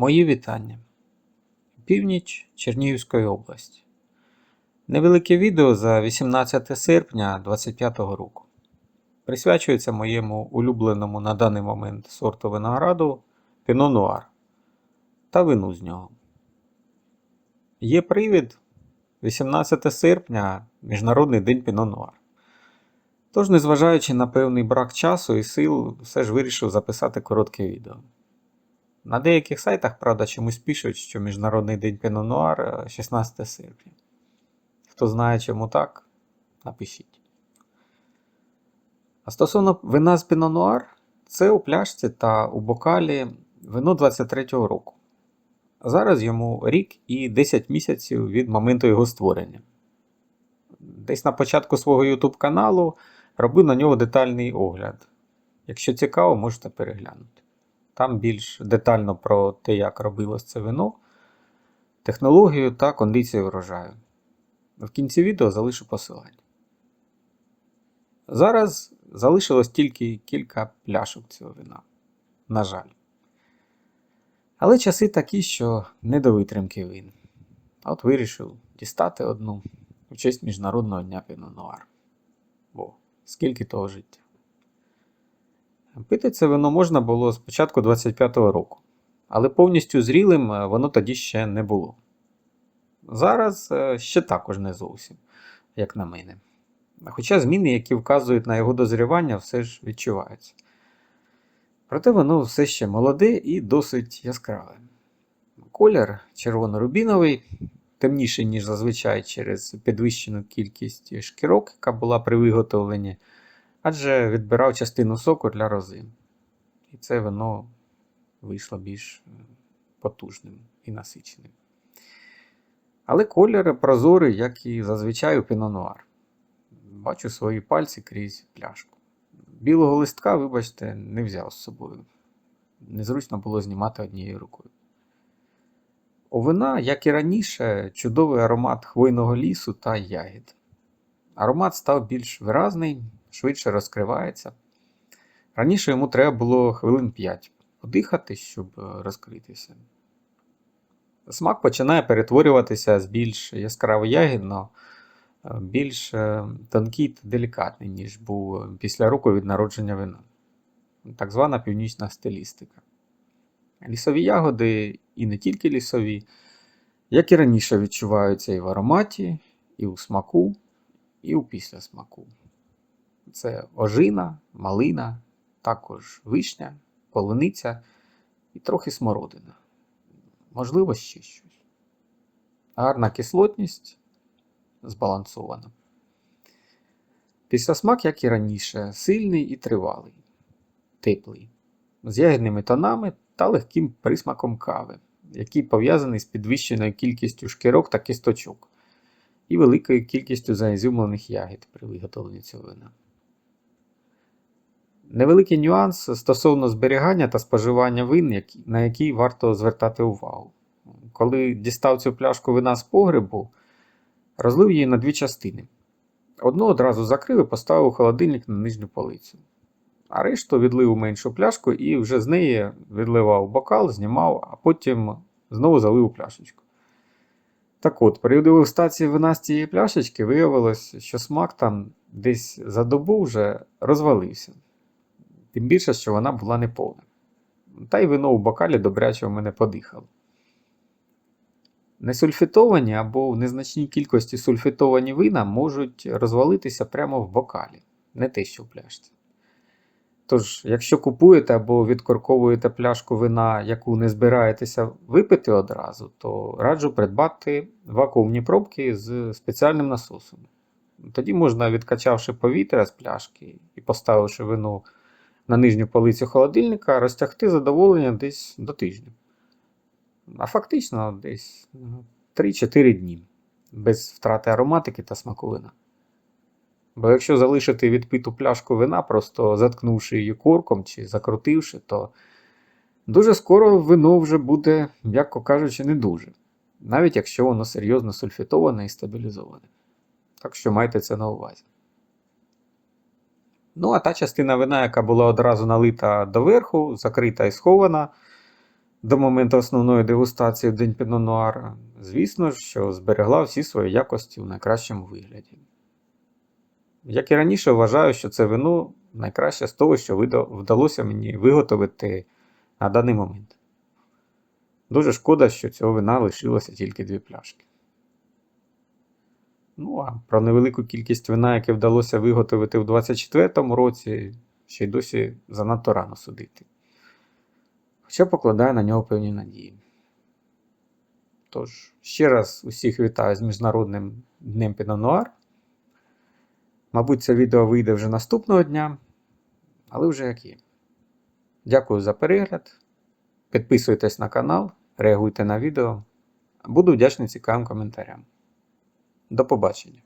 Мої вітання. Північ Чернігівської області. Невелике відео за 18 серпня 2025 року. Присвячується моєму улюбленому на даний момент сорту винограду Pinot Noir та вину з нього. Є привід 18 серпня Міжнародний день Pinot Noir. Тож, незважаючи на певний брак часу і сил, все ж вирішив записати коротке відео. На деяких сайтах, правда, чомусь пишуть, що Міжнародний день Pinot Noir е, 16 серпня. Хто знає, чому так, напишіть. А стосовно вина з Noir, це у пляшці та у бокалі вино 23-го року. Зараз йому рік і 10 місяців від моменту його створення. Десь на початку свого YouTube каналу робив на нього детальний огляд. Якщо цікаво, можете переглянути. Там більш детально про те, як робилось це вино, технологію та кондицію врожаю. В кінці відео залишу посилання. Зараз залишилось тільки кілька пляшок цього вина. На жаль. Але часи такі, що не до витримки вин. А от вирішив дістати одну в честь Міжнародного дня Noir. Бо скільки того життя. Пити це вино можна було з початку 25-го року, але повністю зрілим е, воно тоді ще не було. Зараз е, ще також не зовсім, як на мене. Хоча зміни, які вказують на його дозрівання, все ж відчуваються. Проте воно все ще молоде і досить яскраве. Колір червоно-рубіновий, темніший, ніж зазвичай через підвищену кількість шкірок, яка була при виготовленні, адже відбирав частину соку для рози. І це вино вийшло більш е, потужним і насиченим. Але колір прозорий, як і зазвичай у пінонуар. Бачу свої пальці крізь пляшку. Білого листка, вибачте, не взяв з собою. Незручно було знімати однією рукою. У вина, як і раніше, чудовий аромат хвойного лісу та ягід. Аромат став більш виразний, швидше розкривається. Раніше йому треба було хвилин 5 подихати, щоб е, розкритися. Смак починає перетворюватися з більш яскраво ягідно, е, більш е, тонкий та делікатний, ніж був після року від народження вина. Так звана північна стилістика. Лісові ягоди, і не тільки лісові, як і раніше відчуваються і в ароматі, і у смаку, і у післясмаку. Це ожина, малина, також вишня, полуниця і трохи смородина. Можливо, ще щось. Гарна кислотність збалансована. Післясмак, як і раніше, сильний і тривалий, теплий, з ягідними тонами та легким присмаком кави, який пов'язаний з підвищеною кількістю шкірок та кісточок і великою кількістю заізюмлених ягід при виготовленні цього вина. Невеликий нюанс стосовно зберігання та споживання вин, на який варто звертати увагу. Коли дістав цю пляшку вина з погребу, розлив її на дві частини. Одну одразу закрив і поставив у холодильник на нижню полицю. А решту відлив у меншу пляшку і вже з неї відливав бокал, знімав, а потім знову залив у пляшечку. Так от, при дегустації вина з цієї пляшечки виявилось, що смак там десь за добу вже розвалився. Тим більше, що вона була неповна. Та й вино у бокалі добряче в мене подихало. Несульфітовані або в незначній кількості сульфітовані вина можуть розвалитися прямо в бокалі, не те, що в пляшці. Тож, якщо купуєте або відкорковуєте пляшку вина, яку не збираєтеся випити одразу, то раджу придбати вакуумні пробки з спеціальним насосом. Тоді можна, відкачавши повітря з пляшки і поставивши вино на нижню полицю холодильника, розтягти задоволення десь до тижня. А фактично десь 3-4 дні, без втрати ароматики та смаковина. Бо якщо залишити відпиту пляшку вина, просто заткнувши її корком чи закрутивши, то дуже скоро вино вже буде, м'яко кажучи, не дуже, навіть якщо воно серйозно сульфітоване і стабілізоване. Так що майте це на увазі. Ну, а та частина вина, яка була одразу налита доверху, закрита і схована, до моменту основної дегустації в день Піно Нуара, звісно що зберегла всі свої якості в найкращому вигляді. Як і раніше, вважаю, що це вино найкраще з того, що вдалося мені виготовити на даний момент. Дуже шкода, що цього вина лишилося тільки дві пляшки. Ну а про невелику кількість вина, яке вдалося виготовити в 2024 році, ще й досі занадто рано судити. Хоча покладаю на нього певні надії. Тож, ще раз усіх вітаю з Міжнародним днем Пінонуар. Мабуть, це відео вийде вже наступного дня, але вже як є. Дякую за перегляд. Підписуйтесь на канал, реагуйте на відео. Буду вдячний цікавим коментарям. До побачення!